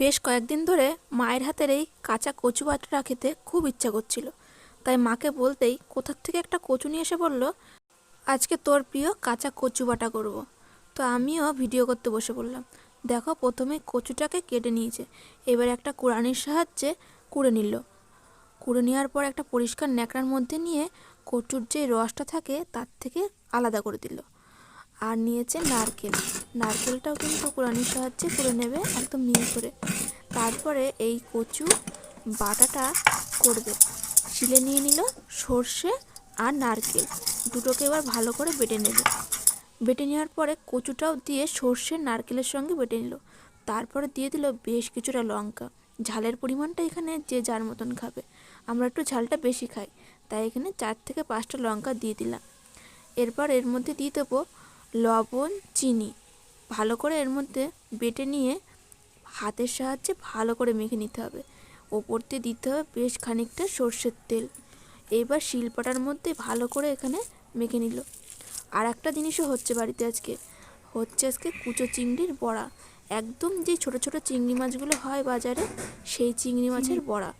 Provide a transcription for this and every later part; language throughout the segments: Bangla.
বেশ কয়েকদিন ধরে মায়ের হাতের এই কাঁচা কচু বাটাটা খেতে খুব ইচ্ছা করছিল। তাই মাকে বলতেই কোথার থেকে একটা কচু নিয়ে এসে বলল, আজকে তোর প্রিয় কাঁচা কচু বাটা করব। তো আমিও ভিডিও করতে বসে পড়লাম। দেখো প্রথমে কচুটাকে কেটে নিয়েছে, এবার একটা কুড়ানির সাহায্যে কুড়ে নিল। কুড়ে নেওয়ার পর একটা পরিষ্কার ন্যাকড়ার মধ্যে নিয়ে কচুর যে রসটা থাকে তার থেকে আলাদা করে দিল। আর নিয়েছে নারকেল। নারকেলটাও কিন্তু কুড়ানির সাহায্যে করে নেবে, একদম মিহি করে। তারপরে এই কচু বাটাটা করবে। শিলে নিয়ে নিল সর্ষে আর নারকেল। দুটোকে এবার ভালো করে বেটে নেবে। বেটে নেওয়ার পরে কচুটাও দিয়ে সর্ষে, নারকেলের সঙ্গে বেটে নিল। তারপরে দিয়ে দিল বেশ কিছুটা লঙ্কা। ঝালের পরিমাণটা এখানে যে যার মতন খাবে। আমরা একটু ঝালটা বেশি খাই, তাই এখানে চার থেকে পাঁচটা লঙ্কা দিয়ে দিলাম। এরপর এর মধ্যে দিয়ে দেবো লবণ, চিনি। ভালো করে এর মধ্যে বেটে নিয়ে হাতের সাহায্যে ভালো করে মেখে নিতে হবে। ওপর দিয়ে দিতে হবে বেশ খানিকটা সর্ষের তেল। এবার শিলপাটার মধ্যে ভালো করে এখানে মেখে নিল। আর একটা জিনিসও হচ্ছে বাড়িতে আজকে। হচ্ছে আজকে কুচো চিংড়ির বড়া। একদম যে ছোট ছোট চিংড়ি মাছগুলো হয় বাজারে সেই চিংড়ি মাছের বড়া।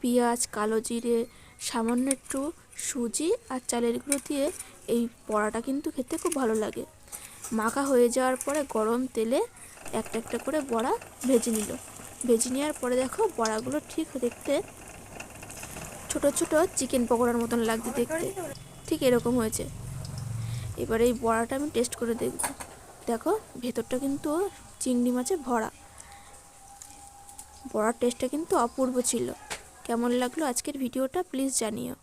পেঁয়াজ কালো জিরে সামান্য একটু সুজি আর চালের গুঁড়ো দিয়ে এই বড়াটা কিন্তু খেতে খুব ভালো লাগে। মাখা হয়ে যাওয়ার পরে গরম তেলে একটা একটা করে বড়া ভেজে নিল। ভেজে নেওয়ার পরে দেখো বড়াগুলো ঠিক দেখতে ছোট ছোট চিকেন পকোড়ার মতন লাগছে দেখতে। ঠিক এরকম হয়েছে। এবার এই বড়াটা আমি টেস্ট করে দেখব। দেখো ভেতরটা কিন্তু চিংড়ি মাছে ভরা। বড়ার টেস্টটা কিন্তু অপূর্ব ছিল। কেমন লাগল আজকের ভিডিওটা প্লিজ জানিও।